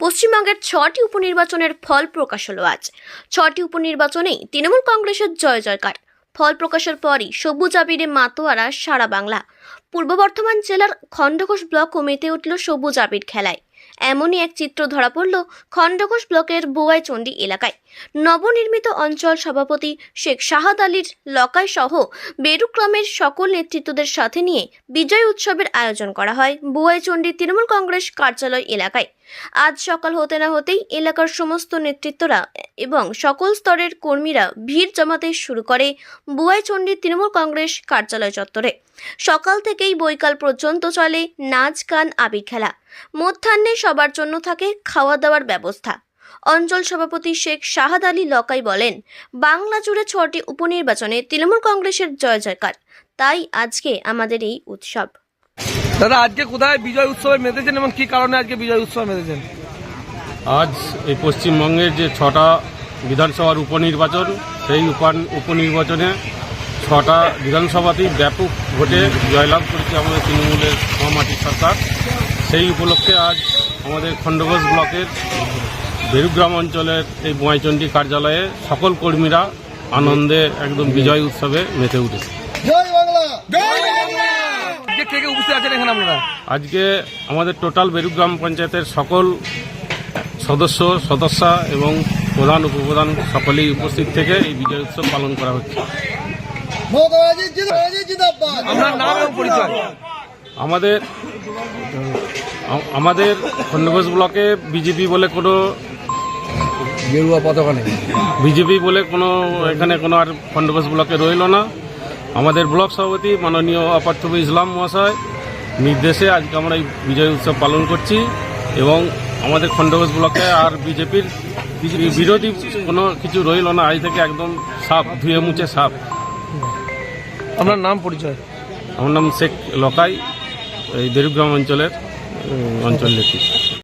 পশ্চিমবঙ্গের ছটি উপনির্বাচনের ফল প্রকাশ হলো আজ। ছটি উপনির্বাচনেই তৃণমূল কংগ্রেসের জয় জয়কার। ফল প্রকাশের পরই সবুজ আবিরে মাতোয়ারা সারা বাংলা। পূর্ব বর্ধমান জেলার খণ্ডঘোষ ব্লক মেতে উঠল সবুজ আবির খেলায়। এমনই এক চিত্র ধরা পড়ল খণ্ডঘোষ ব্লকের বোয়াইচণ্ডী এলাকায়। নবনির্মিত অঞ্চল সভাপতি শেখ শাহাদ আলীর লকাই সহ বেরুক্রমের সকল নেতৃত্বদের সাথে নিয়ে বিজয় উৎসবের আয়োজন করা হয় বুয়াইচণ্ডী তৃণমূল কংগ্রেস কার্যালয় এলাকায়। আজ সকাল হতে না হতেই এলাকার সমস্ত নেতৃত্বরা এবং সকল স্তরের কর্মীরা ভিড় জমাতে শুরু করে বুয়াইচণ্ডী তৃণমূল কংগ্রেস কার্যালয় চত্বরে। সকাল থেকেই বৈকাল পর্যন্ত চলে নাচ, গান, আবির খেলা। মধ্যাহ্নে সবার জন্য থাকে খাওয়া দাওয়ার ব্যবস্থা। অঞ্চল সভাপতি শেখ শাহাদ আলী লকাই বলেন, বাংলা জুড়ে ছটি উপনির্বাচনে তৃণমূল কংগ্রেসের জয় জয়কার। তাই আজকে আমাদের এই উৎসব। দাদা, আজকে কোথায় বিজয় উৎসবে মেতেছেন এবং কি কারণে আজকে বিজয় উৎসবে মেতেছেন? আজ এই পশ্চিমবঙ্গের যে ছটা বিধানসভার উপনির্বাচন সেই উপান- উপনির্বাচনে ছটা বিধানসভাতেই ব্যাপক ভোটে জয়লাভ করেছে আমাদের তৃণমূলের মহামাটি সরকার। সেই উপলক্ষে আজ আমাদের খণ্ডঘোষ ব্লকের বেরুগ্রাম অঞ্চলের এই বোয়াইচণ্ডী কার্যালয়ে সকল কর্মীরা আনন্দে একদম বিজয় উৎসবে মেতে উঠেছে। আজকে আমাদের টোটাল বেরুগ্রাম পঞ্চায়েতের সকল সদস্য সদস্যা এবং প্রধান উপপ্রধান সকলেই উপস্থিত থেকে এই বিজয় উৎসব পালন করা হচ্ছে। আমাদের আমাদের খণ্ডঘোষ ব্লকে বিজেপি বলে কোনো গেরুয়া পতাকা নেই। বিজেপি বলে কোনো এখানে কোনো আর খণ্ডঘোষ ব্লকে রইল না। আমাদের ব্লক সভাপতি মাননীয় অপার্থব ইসলাম মহাশয় নির্দেশে আজকে আমরা এই বিজয় উৎসব পালন করছি এবং আমাদের খণ্ডঘোষ ব্লকে আর বিজেপির বিরোধী কোনো কিছু রইল না আজ থেকে একদম সাপ ধুয়ে মুছে সাপ। আপনার নাম পরিচয়? আমার নাম শেখ লকাই এই দেরুগ্রাম অঞ্চলের অঞ্চল নেতৃত্ব